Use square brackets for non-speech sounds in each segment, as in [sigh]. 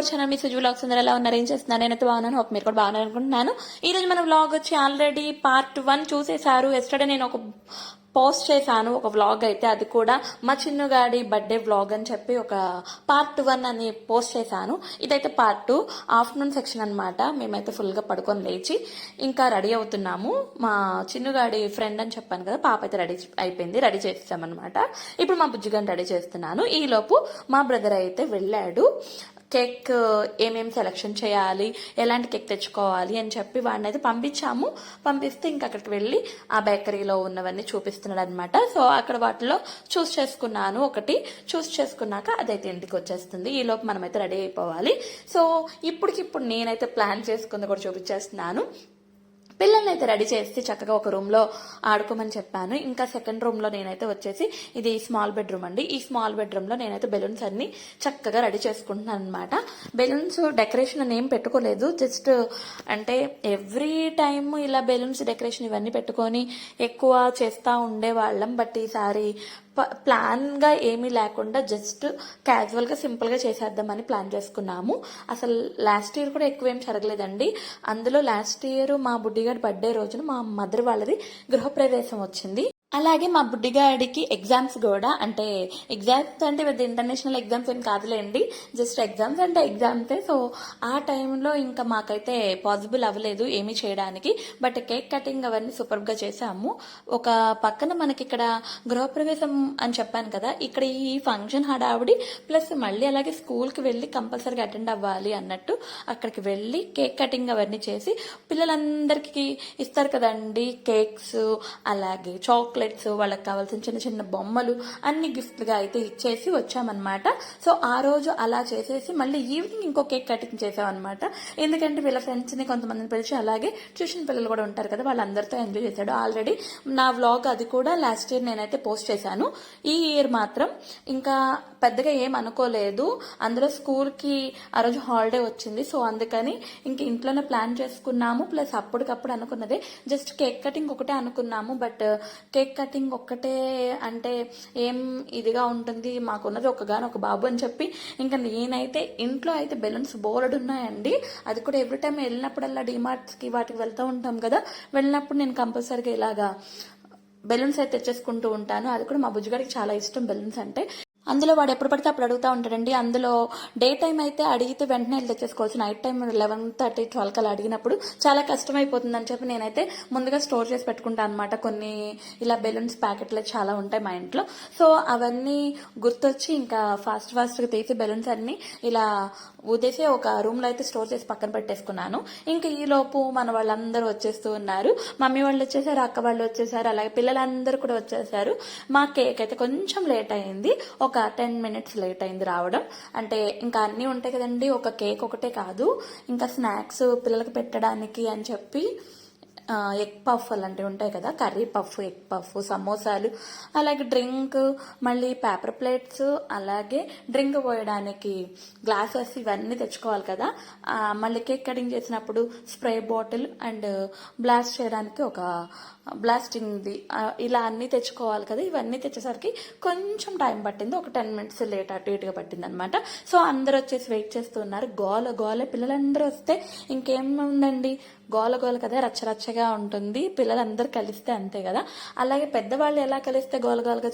Hour channel మీ Suju blogs అందరూ ఎలా ఉన్నారు? ఏం చేస్తున్నారు? నేనైతే బాగున్నాను. హోప్ మీరు కూడా బాగున్నారు అనుకుంటున్నాను. ఈ రోజు మన వ్లాగ్ వచ్చి ఆల్రెడీ పార్ట్ వన్ చూసేశారు. ఎస్టర్డే నేను ఒక పోస్ట్ చేశాను ఒక వ్లాగ్ అయితే అది కూడా మా చిన్నగాడి బర్త్డే వ్లాగ్ అని చెప్పి ఒక పార్ట్ వన్ అని పోస్ట్ చేశాను. ఇదైతే పార్ట్ టూ ఆఫ్టర్నూన్ సెక్షన్ అనమాట మేమైతే ఫుల్గా పడుకొని లేచి ఇంకా రెడీ అవుతున్నాము. మా చిన్నగాడి ఫ్రెండ్ అని చెప్పాను కదా పాప అయితే రెడీ అయిపోయింది రెడీ చేస్తామన్నమాట ఇప్పుడు మా బుజ్జిగాని రెడీ చేస్తున్నాను. ఈలోపు మా బ్రదర్ అయితే వెళ్ళాడు. కేక్ ఏమేం సెలెక్షన్ చేయాలి ఎలాంటి కేక్ తెచ్చుకోవాలి అని చెప్పి వాడిని అయితే పంపించాము. పంపిస్తే ఇంక అక్కడికి వెళ్ళి ఆ బేకరీలో ఉన్నవన్నీ చూపిస్తున్నాడు అనమాట సో అక్కడ వాటిలో చూస్ చేసుకున్నాను ఒకటి. చూస్ చేసుకున్నాక అదైతే ఇంటికి వచ్చేస్తుంది. ఈ లోపు మనమైతే రెడీ అయిపోవాలి. సో ఇప్పటికిప్పుడు నేనైతే ప్లాన్ చేసుకుంది కూడా చూపించేస్తున్నాను. పిల్లల్ని అయితే రెడీ చేసి చక్కగా ఒక రూమ్లో ఆడుకోమని చెప్పాను. ఇంకా సెకండ్ రూమ్లో నేనైతే వచ్చేసి ఇది స్మాల్ బెడ్రూమ్ అండి. ఈ స్మాల్ బెడ్రూమ్లో నేనైతే బెలూన్స్ అన్ని చక్కగా రెడీ చేసుకుంటున్నాను అనమాట బెలూన్స్ డెకరేషన్ అని ఏం పెట్టుకోలేదు. జస్ట్ అంటే ఎవ్రీ టైమ్ ఇలా బెలూన్స్ డెకరేషన్ ఇవన్నీ పెట్టుకొని ఎక్కువ చేస్తూ ఉండేవాళ్ళం. బట్ ఈసారి ప- ఏమీ లేకుండా జస్ట్ క్యాజువల్గా సింపుల్గా చేసేద్దామని ప్లాన్ చేసుకున్నాము. అసలు లాస్ట్ ఇయర్ కూడా ఎక్కువ ఏం జరగలేదండి. అందులో లాస్ట్ ఇయర్ మా బుడ్డిగాడి బర్త్డే రోజున మా మదర్ వాళ్ళది గృహప్రవేశం వచ్చింది. అలాగే మా బుడ్డిగాడికి ఎగ్జామ్స్ కూడా అంటే ఎగ్జామ్స్ అంటే పెద్ద ఇంటర్నేషనల్ ఎగ్జామ్స్ ఏం కాదులేండి జస్ట్ ఎగ్జామ్స్ అంటే ఎగ్జామ్సే. సో ఆ టైంలో ఇంకా మాకైతే పాసిబుల్ అవ్వలేదు ఏమీ చేయడానికి బట్ కేక్ కటింగ్ అవన్నీ సూపర్గా చేసాము ఒక పక్కన మనకి ఇక్కడ గృహప్రవేశం అని చెప్పాను కదా ఇక్కడ ఈ ఫంక్షన్ హడావుడి ప్లస్ మళ్ళీ అలాగే స్కూల్కి వెళ్ళి కంపల్సరీగా అటెండ్ అవ్వాలి అన్నట్టు అక్కడికి వెళ్ళి కేక్ కటింగ్ అవన్నీ చేసి పిల్లలందరికీ ఇస్తారు కదండి కేక్స్ అలాగే చాక్లెట్స్ వాళ్ళకి కావాల్సిన చిన్న చిన్న బొమ్మలు అన్ని గిఫ్ట్గా అయితే ఇచ్చేసి వచ్చామన్నమాట. సో ఆ రోజు అలా చేసేసి మళ్ళీ ఈవినింగ్ ఇంకో కేక్ కటింగ్ చేసామన్నమాట. ఎందుకంటే వీళ్ళ ఫ్రెండ్స్ని కొంతమందిని పిలిచి అలాగే ట్యూషన్ పిల్లలు కూడా ఉంటారు కదా వాళ్ళందరితో ఎంజాయ్ చేశాడు ఆల్రెడీ. నా వ్లాగ్ అది కూడా లాస్ట్ ఇయర్ నేనైతే పోస్ట్ చేశాను. ఈ ఇయర్ మాత్రం ఇంకా పెద్దగా ఏం అనుకోలేదు. అందులో స్కూల్కి ఆ రోజు హాలిడే వచ్చింది. సో అందుకని ఇంక ఇంట్లోనే ప్లాన్ చేసుకున్నాము. ప్లస్ అప్పటికప్పుడు అనుకున్నదే జస్ట్ కేక్ కటింగ్ ఒకటే అనుకున్నాము. బట్ కేక్ కటింగ్ ఒక్కటే అంటే ఏం ఇదిగా ఉంటుంది మాకున్నది ఒకగాని ఒక బాబు అని చెప్పి ఇంకా నేనైతే ఇంట్లో అయితే బెలూన్స్ బోర్డు ఉన్నాయండి. అది కూడా ఎవ్రీ టైం వెళ్ళినప్పుడల్లా డిమార్ట్స్కి వాటికి వెళ్తూ ఉంటాం కదా. వెళ్ళినప్పుడు నేను కంపల్సరీగా ఇలాగా బెలూన్స్ అయితే తెచ్చేసుకుంటూ ఉంటాను. అది కూడా మా బుజ్జిగాడికి చాలా ఇష్టం బెలూన్స్ అంటే. అందులో వాడు ఎప్పుడు పడితే అప్పుడు అడుగుతూ ఉంటాడండి. అందులో డే టైం అయితే అడిగితే వెంటనే వెళ్ళి తెచ్చేసుకోవచ్చు. Night time eleven thirty twelve కల్లా అడిగినప్పుడు చాలా కష్టమైపోతుంది అని చెప్పి నేనైతే ముందుగా స్టోర్ చేసి పెట్టుకుంటాను అనమాట కొన్ని ఇలా బెలూన్స్ ప్యాకెట్లు చాలా ఉంటాయి మా ఇంట్లో. సో అవన్నీ గుర్తొచ్చి ఇంకా ఫాస్ట్ ఫాస్ట్గా తీసి బెలూన్స్ అన్ని ఇలా ఊదేసి ఒక రూమ్లో అయితే స్టోర్ చేసి పక్కన పెట్టేసుకున్నాను. ఇంకా ఈలోపు మన వాళ్ళందరూ వచ్చేస్తూ ఉన్నారు. మమ్మీ వాళ్ళు వచ్చేసారు అక్క వాళ్ళు వచ్చేసారు అలాగే పిల్లలందరూ కూడా వచ్చేసారు. మా కేక్ అయితే కొంచెం లేట్ అయింది. ఒక టెన్ మినిట్స్ లేట్ అయింది రావడం. అంటే ఇంకా అన్నీ ఉంటాయి కదండి ఒక కేక్ ఒకటే కాదు. ఇంకా స్నాక్స్ పిల్లలకి పెట్టడానికి అని చెప్పి ఎగ్ పఫ్ అలాంటివి ఉంటాయి కదా కర్రీ పఫ్ ఎగ్ పఫ్ సమోసాలు అలాగే డ్రింక్ మళ్ళీ పేపర్ ప్లేట్స్ అలాగే డ్రింక్ పోయడానికి గ్లాసెస్ ఇవన్నీ తెచ్చుకోవాలి కదా. మళ్ళీ కేక్ కటింగ్ చేసినప్పుడు స్ప్రే బాటిల్ అండ్ బ్లాస్ట్ చేయడానికి ఒక బ్లాస్టింగ్ది. ఇలా అన్నీ తెచ్చుకోవాలి కదా ఇవన్నీ తెచ్చేసరికి కొంచెం టైం పట్టింది ఒక టెన్ మినిట్స్ లేట్ అటు ఇటుగా పట్టింది అనమాట సో అందరు వచ్చేసి వెయిట్ చేస్తున్నారు గోల గోల పిల్లలందరూ వస్తే ఇంకేం గోల గోల కదా రచ్చరచ్చగా ఉంటుంది. పిల్లలందరూ కలిస్తే అంతే కదా. అలాగే పెద్దవాళ్ళు ఎలా కలిస్తే గోల గోలగా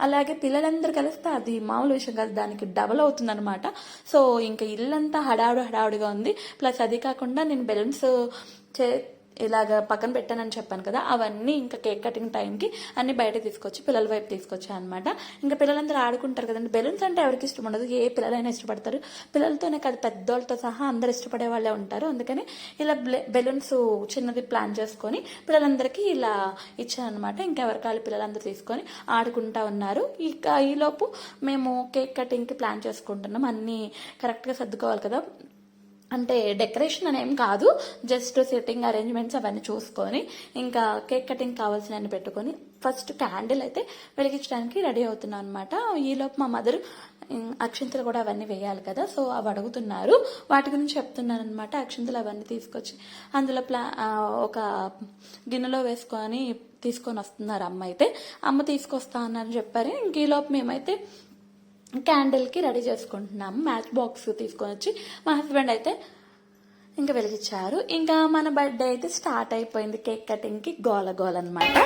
అలాగే పిల్లలందరూ కలిస్తే అది మామూలు విషయం కాదు. దానికి డబల్ అవుతుంది అనమాట సో ఇంకా ఇల్లంతా హడావుడి హడావుడిగా ఉంది. ప్లస్ అది కాకుండా నేను బెలూన్స్ చే ఇలాగ పక్కన పెట్టానని చెప్పాను కదా అవన్నీ ఇంకా కేక్ కటింగ్ టైంకి అన్ని బయట తీసుకొచ్చి పిల్లల వైపు తీసుకొచ్చాను అనమాట ఇంకా పిల్లలందరూ ఆడుకుంటారు కదండి. బెలూన్స్ అంటే ఎవరికి ఇష్టం ఉండదు. ఏ పిల్లలైనా ఇష్టపడతారు. పిల్లలతోనే కాదు పెద్దోళ్ళతో సహా అందరు ఇష్టపడే వాళ్ళే ఉంటారు. అందుకని ఇలా బెలూన్స్ చిన్నది ప్లాన్ చేసుకొని పిల్లలందరికీ ఇలా ఇచ్చానమాట ఇంకా ఇంకెవరి కాళ్ళు పిల్లలందరూ తీసుకొని ఆడుకుంటా ఉన్నారు. ఇక ఈలోపు మేము కేక్ కటింగ్కి ప్లాన్ చేసుకుంటున్నాం. అన్నీ కరెక్ట్గా సర్దుకోవాలి కదా. అంటే డెకరేషన్ అనేం కాదు జస్ట్ సిట్టింగ్ అరేంజ్మెంట్స్ అవన్నీ చూసుకొని ఇంకా కేక్ కటింగ్ కావాల్సినవి పెట్టుకొని ఫస్ట్ క్యాండిల్ అయితే వెలిగించడానికి రెడీ అవుతున్నాను అనమాట ఈలోపు మా మదర్ అక్షింతలు కూడా అవన్నీ వేయాలి కదా సో అవి అడుగుతున్నారు. వాటి గురించి చెప్తున్నాను అనమాట అక్షింతలు అవన్నీ తీసుకొచ్చి అందులో ప్లా ఒక గిన్నెలో వేసుకొని తీసుకొని వస్తున్నారు అమ్మ అయితే. అమ్మ తీసుకొస్తా అన్నారని చెప్పారు. ఇంక ఈలోపు మేమైతే క్యాండిల్కి రెడీ చేసుకుంటున్నాము. మ్యాచ్ బాక్స్ తీసుకొని వచ్చి మా హస్బెండ్ అయితే ఇంకా వెలిగించారు. ఇంకా మన బర్త్డే అయితే స్టార్ట్ అయిపోయింది కేక్ కటింగ్కి గోల గోల అనమాట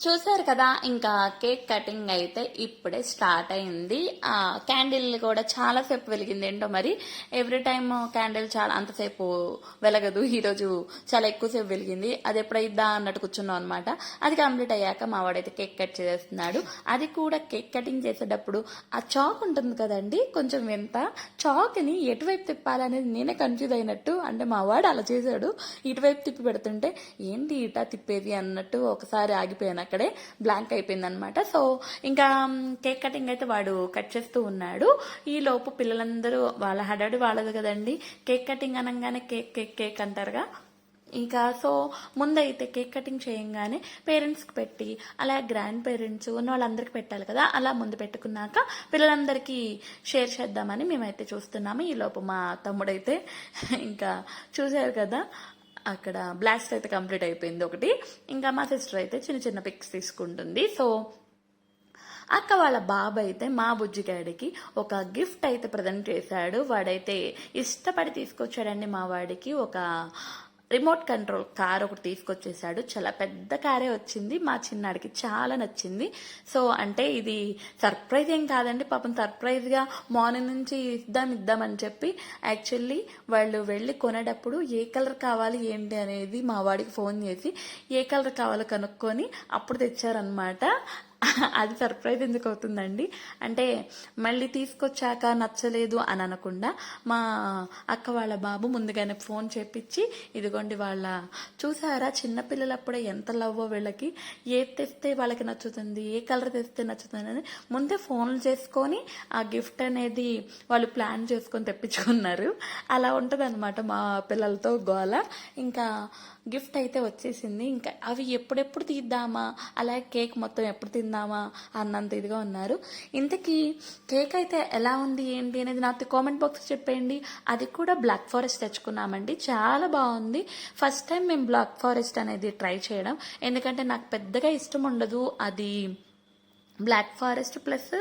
చూసారు కదా ఇంకా కేక్ కటింగ్ అయితే ఇప్పుడే స్టార్ట్ అయింది. ఆ క్యాండిల్ కూడా చాలా సేపు వెలిగింది. ఏంటో మరి ఎవ్రీ టైమ్ క్యాండిల్ చాలా అంతసేపు వెలగదు. ఈరోజు చాలా ఎక్కువసేపు వెలిగింది. అది ఎప్పుడైద్దా అన్నట్టు కూర్చున్నాం అనమాట అది కంప్లీట్ అయ్యాక మా వాడైతే కేక్ కట్ చేస్తున్నాడు అది కూడా కేక్ కటింగ్ చేసేటప్పుడు ఆ చాక్ ఉంటుంది కదండి కొంచెం ఎంత చాక్ని ఎటువైపు తిప్పాలనేది నేనే కన్ఫ్యూజ్ అయినట్టు అంటే మా వాడు అలా చేశాడు. ఇటువైపు తిప్పి పెడుతుంటే ఏంటి ఇటా తిప్పేది? అన్నట్టు ఒకసారి ఆగిపోయాను. అక్కడే బ్లాంక్ అయిపోయింది అనమాట సో ఇంకా కేక్ కటింగ్ అయితే వాడు కట్ చేస్తూ ఉన్నాడు. ఈ లోపు పిల్లలందరూ వాళ్ళ హడాడు వాళ్ళది కదండి. కేక్ కటింగ్ అనగానే కేక్ కేక్ కేక్ అంటారుగా. ఇంకా సో ముందైతే కేక్ కటింగ్ చేయంగానే పేరెంట్స్కి పెట్టి అలా గ్రాండ్ పేరెంట్స్ ఉన్న వాళ్ళందరికీ పెట్టాలి కదా. అలా ముందు పెట్టుకున్నాక పిల్లలందరికీ షేర్ చేద్దామని మేమైతే చూస్తున్నాము. ఈలోపు మా తమ్ముడైతే [laughs] ఇంకా చూశారు కదా. అక్కడ బ్లాస్ట్ అయితే కంప్లీట్ అయిపోయింది ఒకటి. ఇంకా మా సిస్టర్ అయితే చిన్న చిన్న పిక్స్ తీసుకుంటుంది. సో అక్క వాళ్ళ బాబు అయితే మా బుజ్జిగాడికి ఒక గిఫ్ట్ అయితే ప్రజెంట్ చేశాడు. వాడైతే ఇష్టపడి తీసుకొచ్చాడండి మా వాడికి ఒక రిమోట్ కంట్రోల్ కార్ ఒకటి తీసుకొచ్చేసాడు. చాలా పెద్ద కారే వచ్చింది. మా చిన్నాడికి చాలా నచ్చింది. సో అంటే ఇది సర్ప్రైజ్ ఏం కాదండి. పాపం సర్ప్రైజ్గా మార్నింగ్ నుంచి ఇద్దాం ఇద్దాం అని చెప్పి యాక్చువల్లీ వాళ్ళు వెళ్ళి కొనేటప్పుడు ఏ కలర్ కావాలి ఏంటి అనేది మా వాడికి ఫోన్ చేసి ఏ కలర్ కావాలో కనుక్కొని అప్పుడు తెచ్చారనమాట అది సర్ప్రైజ్ ఎందుకు అవుతుందండి? అంటే మళ్ళీ తీసుకొచ్చాక నచ్చలేదు అని అనకుండా మా అక్క వాళ్ళ బాబు ముందుగానే ఫోన్ చేపించి ఇదిగోండి వాళ్ళ చూసారా చిన్నపిల్లలప్పుడే ఎంత లవ్వో వీళ్ళకి? ఏది తెస్తే వాళ్ళకి నచ్చుతుంది ఏ కలర్ తెస్తే నచ్చుతుంది అని ముందే ఫోన్లు చేసుకొని ఆ గిఫ్ట్ అనేది వాళ్ళు ప్లాన్ చేసుకొని తెప్పించుకున్నారు. అలా ఉంటుంది మా పిల్లలతో గోల. ఇంకా గిఫ్ట్ అయితే వచ్చేసింది. ఇంకా అవి ఎప్పుడెప్పుడు తీద్దామా? అలాగే కేక్ మొత్తం ఎప్పుడు తిందామా? అన్నంత ఇదిగా ఉన్నారు. ఇంతకీ కేక్ అయితే ఎలా ఉంది ఏంటి అనేది నాకు కామెంట్ బాక్స్ చెప్పేయండి. అది కూడా బ్లాక్ ఫారెస్ట్ తెచ్చుకున్నామండి. చాలా బాగుంది. ఫస్ట్ టైం మేము బ్లాక్ ఫారెస్ట్ అనేది ట్రై చేయడం. ఎందుకంటే నాకు పెద్దగా ఇష్టం ఉండదు. అది బ్లాక్ ఫారెస్ట్ ప్లస్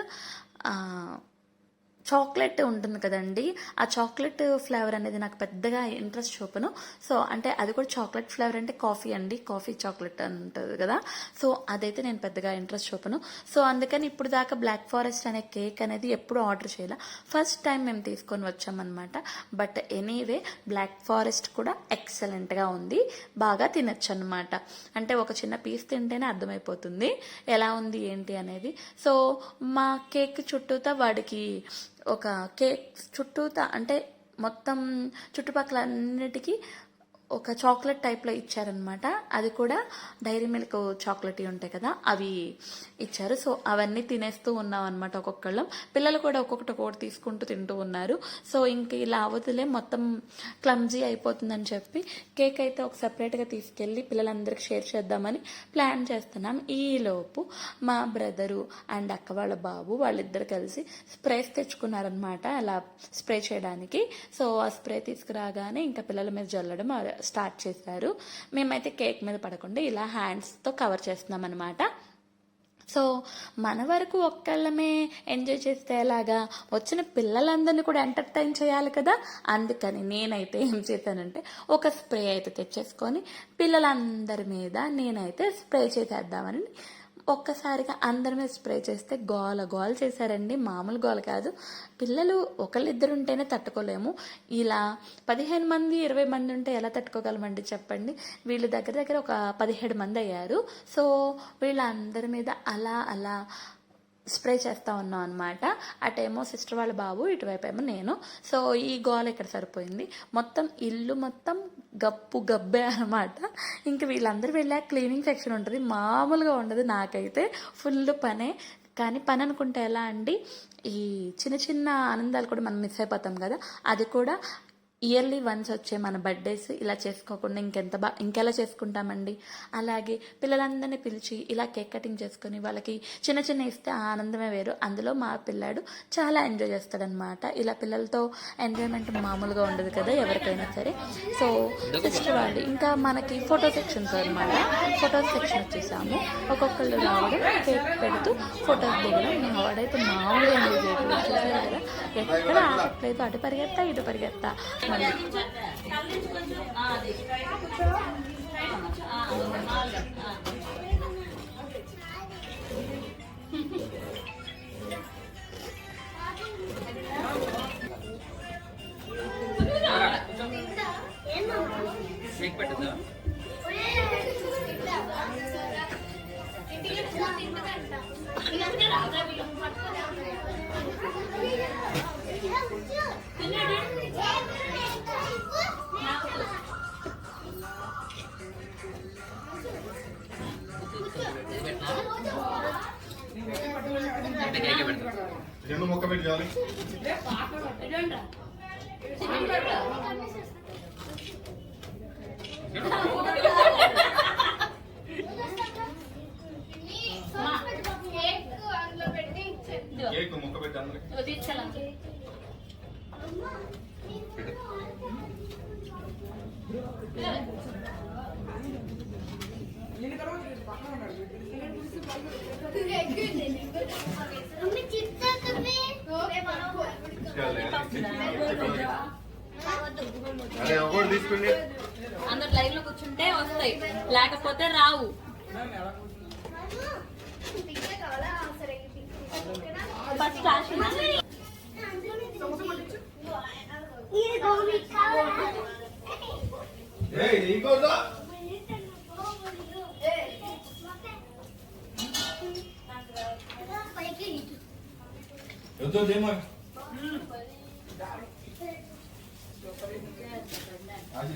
చాక్లెట్ ఉంటుంది కదండి. ఆ చాక్లెట్ ఫ్లేవర్ అనేది నాకు పెద్దగా ఇంట్రెస్ట్ చూపను. సో అంటే అది కూడా చాక్లెట్ ఫ్లేవర్ అంటే కాఫీ అండి. కాఫీ చాక్లెట్ ఉంటుంది కదా. సో అదైతే నేను పెద్దగా ఇంట్రెస్ట్ చూపను. సో అందుకని ఇప్పుడు దాకా బ్లాక్ ఫారెస్ట్ అనే కేక్ అనేది ఎప్పుడు ఆర్డర్ చేయాల. ఫస్ట్ టైం మేము తీసుకొని వచ్చామన్నమాట. బట్ ఎనీవే బ్లాక్ ఫారెస్ట్ కూడా ఎక్సలెంట్గా ఉంది. బాగా తినచ్చు అనమాట అంటే ఒక చిన్న పీస్ తింటేనే అర్థమైపోతుంది. ఎలా ఉంది ఏంటి అనేది. సో మా కేక్ చుట్టూతా వాడికి ఒక కేక్ చుట్టూతా అంటే మొత్తం చుట్టుపక్కల అన్నిటికీ ఒక చాక్లెట్ టైప్లో ఇచ్చారనమాట అది కూడా డైరీ మిల్క్ చాక్లెట్ ఉంటాయి కదా అవి ఇచ్చారు. సో అవన్నీ తినేస్తూ ఉన్నాం అనమాట ఒక్కొక్కళ్ళం. పిల్లలు కూడా ఒక్కొక్కటి ఒకటి తీసుకుంటూ తింటూ ఉన్నారు. సో ఇంక ఇలా అవతలే మొత్తం క్లమ్జీ అయిపోతుందని చెప్పి కేక్ అయితే ఒక సపరేట్గా తీసుకెళ్ళి పిల్లలందరికీ షేర్ చేద్దామని ప్లాన్ చేస్తున్నాం. ఈలోపు మా బ్రదరు అండ్ అక్క వాళ్ళ బాబు వాళ్ళిద్దరు కలిసి స్ప్రేస్ తెచ్చుకున్నారనమాట అలా స్ప్రే చేయడానికి. సో ఆ స్ప్రే తీసుకురాగానే ఇంకా పిల్లల మీద జల్లడం స్టార్ట్ చేశారు. మేమైతే కేక్ మీద పడకుండా ఇలా హ్యాండ్స్తో కవర్ చేస్తున్నాం అనమాట సో మన వరకు ఒక్కళ్ళమే ఎంజాయ్ చేస్తే ఎలాగా? వచ్చిన పిల్లలందరినీ కూడా ఎంటర్టైన్ చేయాలి కదా? అందుకని నేనైతే ఏం చేశానంటే ఒక స్ప్రే అయితే తెచ్చేసుకొని పిల్లలందరి మీద నేనైతే స్ప్రే చేసేద్దామని ఒక్కసారిగా అందరి మీద స్ప్రే చేస్తే గోల గోల చేశారండి. మామూలు గోల కాదు. పిల్లలు ఒకళ్ళిద్దరు ఉంటేనే తట్టుకోలేము. ఇలా పదిహేను మంది ఇరవై మంది ఉంటే ఎలా తట్టుకోగలమండి చెప్పండి? వీళ్ళు దగ్గర దగ్గర ఒక పదిహేడు మంది అయ్యారు. సో వీళ్ళందరి మీద అలా అలా స్ప్రే చేస్తూ ఉన్నాం అనమాట అటేమో సిస్టర్ వాళ్ళ బాబు ఇటువైపు ఏమో నేను. సో ఈ గోల ఇక్కడ సరిపోయింది? మొత్తం ఇల్లు మొత్తం గప్పు గబ్బే అనమాట ఇంక వీళ్ళందరూ వెళ్ళాక క్లీనింగ్ సెక్షన్ ఉంటుంది. మామూలుగా ఉండదు నాకైతే. ఫుల్ పనే. కానీ పని అనుకుంటే ఎలా అండి? ఈ చిన్న చిన్న ఆనందాలు కూడా మనం మిస్ అయిపోతాం కదా. అది కూడా ఇయర్లీ వన్స్ వచ్చే మన బర్త్డేస్ ఇలా చేసుకోకుండా ఇంకెంత బా ఇంకెలా చేసుకుంటామండి? అలాగే పిల్లలందరినీ పిలిచి ఇలా కేక్ కటింగ్ చేసుకొని వాళ్ళకి చిన్న చిన్న ఇస్తే ఆనందమే వేరు. అందులో మా పిల్లాడు చాలా ఎంజాయ్ చేస్తాడనమాట ఇలా పిల్లలతో ఎంజాయ్మెంట్ మామూలుగా ఉండదు కదా ఎవరికైనా సరే. సో సిస్టర్ వాళ్ళు ఇంకా మనకి ఫోటో సెక్షన్స్ అనమాట ఫోటో సెక్షన్ వచ్చేసాము. ఒక్కొక్కళ్ళు రావడం కేక్ పెడుతూ ఫొటోస్ దిగడం. మా వాడైతే మామూలుగా ఎంజాయ్ చేయడం. చూసారు? కదా ఎక్కడ ఆగట్లేదు అటు పరిగెత్తా ఇటు పరిగెత్తా. మళ్ళీ రెండు అందరు లైవ్లో కూర్చుంటే వస్తాయి. లేకపోతే రావు. ఫస్ట్ ఏయ్ ఇంకోదా వద్దు దేమా ఆశ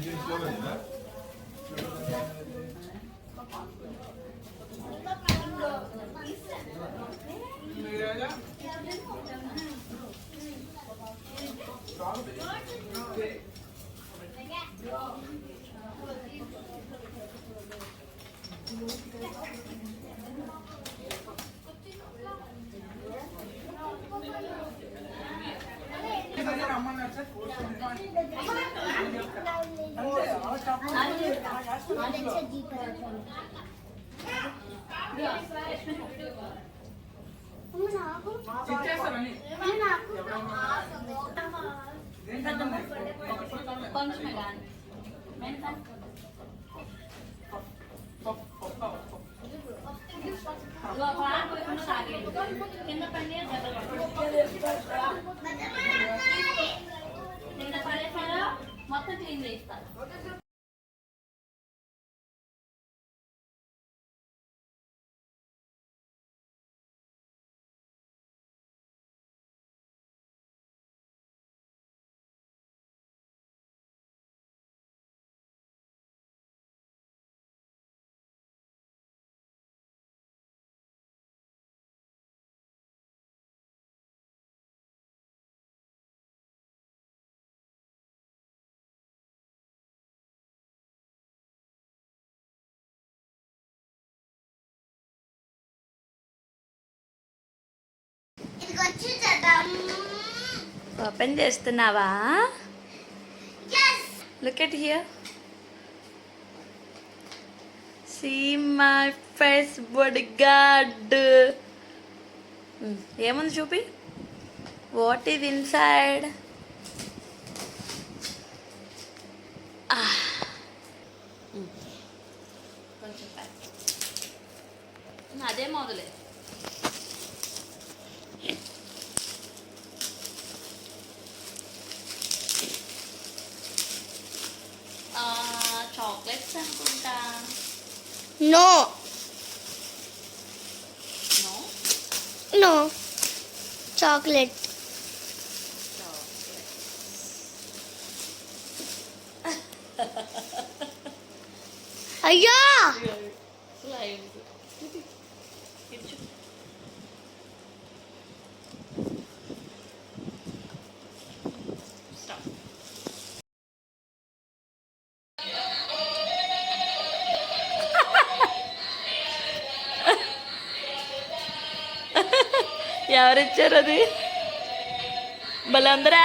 కింద పండి కింద పడేసారో మొత్తం క్లీన్ చేస్తారు ఓపెన్ చేస్తున్నావా? Look at here see my face బొడి god Hmm, ఏముంది చూపి? వాట్ ఈజ్ ఇన్సైడ్ అదే మొదలే చాక్లెట్స్ అనుకుంటా నో నో తిను చాక్లెట్ అయ్యా ఎవరిచ్చారు అది? బలందరా